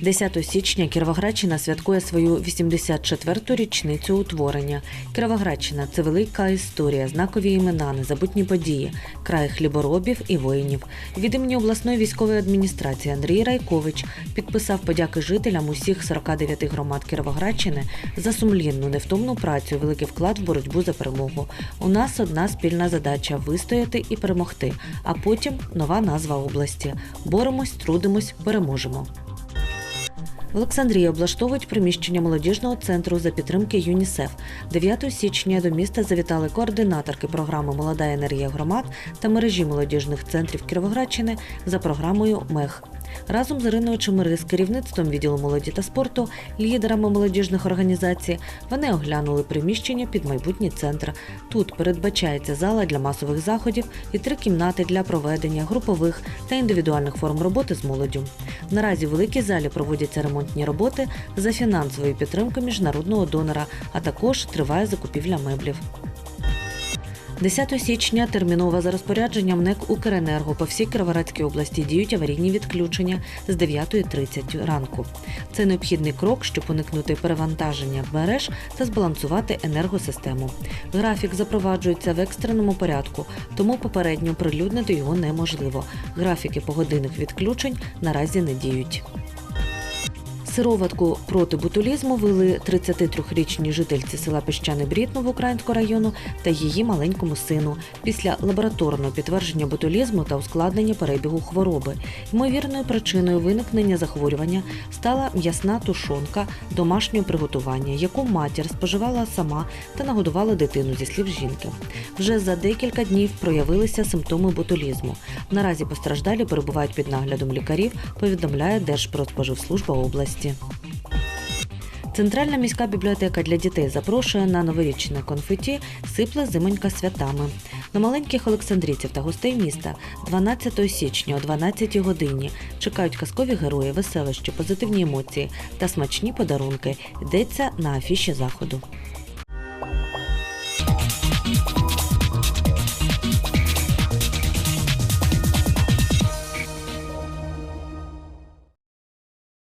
10 січня Кіровоградщина святкує свою 84-ту річницю утворення. Кіровоградщина це велика історія, знакові імена, незабутні події, край хліборобів і воїнів. Від імені обласної військової адміністрації Андрій Райкович підписав подяки жителям усіх 49 громад Кіровоградщини за сумлінну, невтомну працю, великий вклад в боротьбу за перемогу. У нас одна спільна задача вистояти і перемогти, а потім нова назва області. Боремось, трудимось, переможемо. В Олександрії облаштовують приміщення молодіжного центру за підтримки ЮНІСЕФ. 9 січня до міста завітали координаторки програми Молода енергія громад та мережі молодіжних центрів Кіровоградщини за програмою МЕХ. Разом з Іриною Чемири з керівництвом відділу молоді та спорту, лідерами молодіжних організацій, вони оглянули приміщення під майбутній центр. Тут передбачається зала для масових заходів і три кімнати для проведення групових та індивідуальних форм роботи з молоддю. Наразі в великій залі проводяться ремонтні роботи за фінансової підтримки міжнародного донора, а також триває закупівля меблів. 10 січня терміново за розпорядженням НЕК «Укренерго» по всій Кіровоградській області діють аварійні відключення з 9.30 ранку. Це необхідний крок, щоб уникнути перевантаження мереж та збалансувати енергосистему. Графік запроваджується в екстреному порядку, тому попередньо прилюднити його неможливо. Графіки погодинних відключень наразі не діють. Сироватку проти ботулізму вели 33-річній жительці села Піщаний Брід Новоукраїнського району та її маленькому сину після лабораторного підтвердження ботулізму та ускладнення перебігу хвороби. Ймовірною причиною виникнення захворювання стала м'ясна тушонка домашнього приготування, яку матір споживала сама та нагодувала дитину зі слів жінки. Вже за декілька днів проявилися симптоми ботулізму. Наразі постраждалі перебувають під наглядом лікарів, повідомляє Держпродспоживслужба області. Центральна міська бібліотека для дітей запрошує на новорічне конфеті Сипле зимонька святами. На маленьких олександрійців та гостей міста 12 січня о 12 годині чекають казкові герої, веселощі, позитивні емоції та смачні подарунки. Йдеться на афіші заходу.